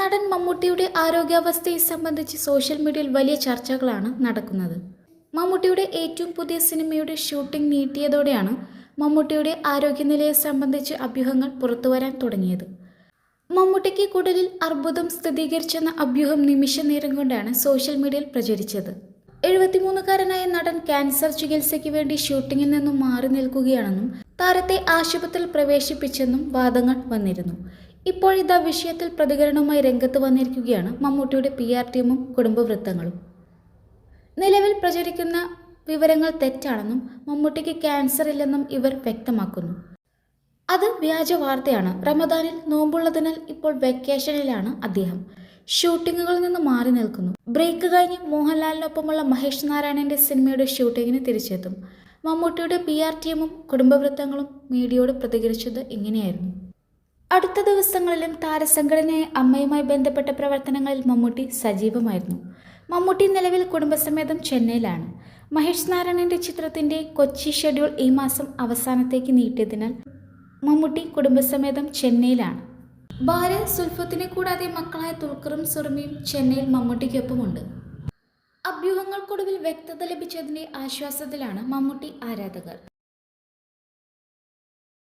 നടൻ മമ്മൂട്ടിയുടെ ആരോഗ്യാവസ്ഥയെ സംബന്ധിച്ച് സോഷ്യൽ മീഡിയയിൽ വലിയ ചർച്ചകളാണ് നടക്കുന്നത്. മമ്മൂട്ടിയുടെ ഏറ്റവും പുതിയ സിനിമയുടെ ഷൂട്ടിംഗ് നീട്ടിയതോടെയാണ് മമ്മൂട്ടിയുടെ ആരോഗ്യനിലയെ സംബന്ധിച്ച് അഭ്യൂഹങ്ങൾ പുറത്തുവരാൻ തുടങ്ങിയത്. മമ്മൂട്ടിക്ക് കുടലിൽ അർബുദം സ്ഥിരീകരിച്ചെന്ന അഭ്യൂഹം നിമിഷ നേരം കൊണ്ടാണ് സോഷ്യൽ മീഡിയയിൽ പ്രചരിച്ചത്. എഴുപത്തിമൂന്നുകാരനായ നടൻ ക്യാൻസർ ചികിത്സയ്ക്ക് വേണ്ടി ഷൂട്ടിങ്ങിൽ നിന്നും മാറി നിൽക്കുകയാണെന്നും താരത്തെ ആശുപത്രിയിൽ പ്രവേശിപ്പിച്ചെന്നും വാദങ്ങൾ വന്നിരുന്നു. ഇപ്പോഴിതാ വിഷയത്തിൽ പ്രതികരണവുമായി രംഗത്ത് വന്നിരിക്കുകയാണ് മമ്മൂട്ടിയുടെ പി ആർ ടീമും കുടുംബവൃത്തങ്ങളും. നിലവിൽ പ്രചരിക്കുന്ന വിവരങ്ങൾ തെറ്റാണെന്നും മമ്മൂട്ടിക്ക് ക്യാൻസർ ഇല്ലെന്നും ഇവർ വ്യക്തമാക്കുന്നു. അത് വ്യാജ വാർത്തയാണ്. റമദാനിൽ നോമ്പുള്ളതിനാൽ ഇപ്പോൾ വെക്കേഷനിലാണ് അദ്ദേഹം. ഷൂട്ടിങ്ങുകളിൽ നിന്ന് മാറി നിൽക്കുന്നു. ബ്രേക്ക് കഴിഞ്ഞ് മോഹൻലാലിനൊപ്പമുള്ള മഹേഷ് നാരായണന്റെ സിനിമയുടെ ഷൂട്ടിങ്ങിന് തിരിച്ചെത്തും. മമ്മൂട്ടിയുടെ പി ആർ ടീമും കുടുംബവൃത്തങ്ങളും മീഡിയയോട് പ്രതികരിച്ചത് ഇങ്ങനെയായിരുന്നു. അടുത്ത ദിവസങ്ങളിലും താരസംഘടനയെ അമ്മയുമായി ബന്ധപ്പെട്ട പ്രവർത്തനങ്ങളിൽ മമ്മൂട്ടി സജീവമായിരുന്നു. മമ്മൂട്ടി നിലവിൽ കുടുംബസമേതം ചെന്നൈയിലാണ്. മഹേഷ് നാരായണന്റെ ചിത്രത്തിന്റെ കൊച്ചി ഷെഡ്യൂൾ ഈ മാസം അവസാനത്തേക്ക് നീട്ടിയതിനാൽ മമ്മൂട്ടി കുടുംബസമേതം ചെന്നൈയിലാണ്. ഭാര്യ സുൽഫത്തിനെ കൂടാതെ മക്കളായ തുൽക്കറും സുറമിയും ചെന്നൈയിൽ മമ്മൂട്ടിക്കൊപ്പമുണ്ട്. അഭ്യൂഹങ്ങൾക്കൊടുവിൽ വ്യക്തത ലഭിച്ചതിന്റെ ആശ്വാസത്തിലാണ് മമ്മൂട്ടി ആരാധകർ.